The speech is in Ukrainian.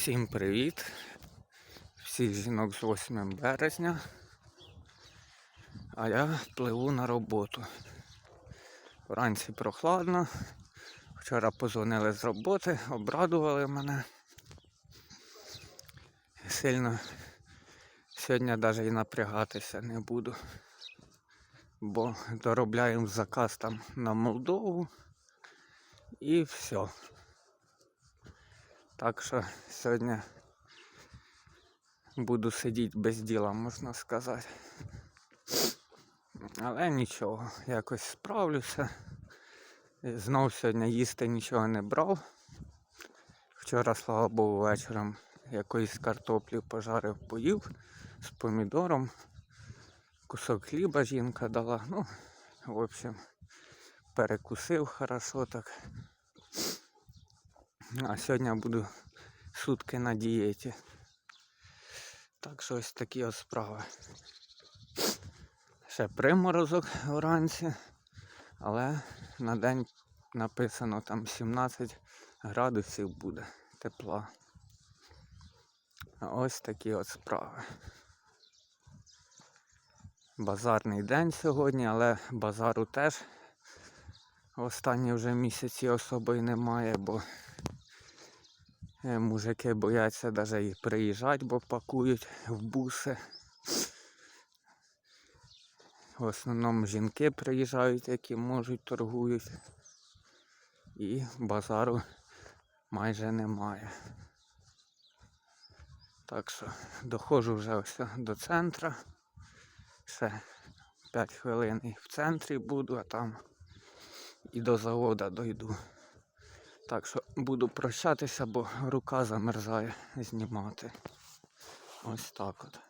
Всім привіт! Всіх жінок з 8 березня. А я пливу на роботу. Вранці прохладно. Вчора позвонили з роботи, обрадували мене. Сильно сьогодні навіть і напрягатися не буду. Бо доробляємо заказ там на Молдову і все. Так що сьогодні буду сидіти без діла, можна сказати. Але нічого, якось справлюся. Знов сьогодні їсти нічого не брав. Вчора, слава Богу, вечором якоїсь картоплі пожарив, поїв з помідором. Кусок хліба жінка дала. Ну, в общем, перекусив хорошо так. А сьогодні буду сутки на дієті. Так що ось такі ось справи. Ще приморозок вранці, але на день написано там 17 градусів буде тепла. Ось такі от справи. Базарний день сьогодні, але базару теж останні вже місяці особо й немає, бо Мужики бояться навіть і приїжджати, бо пакують в буси. В основному жінки приїжджають, які можуть торгують. І базару майже немає. Так що доходжу вже ось до центра. Ще 5 хвилин і в центрі буду, а там і до заводу дойду. Так що буду прощатися, бо рука замерзає знімати. Ось так от.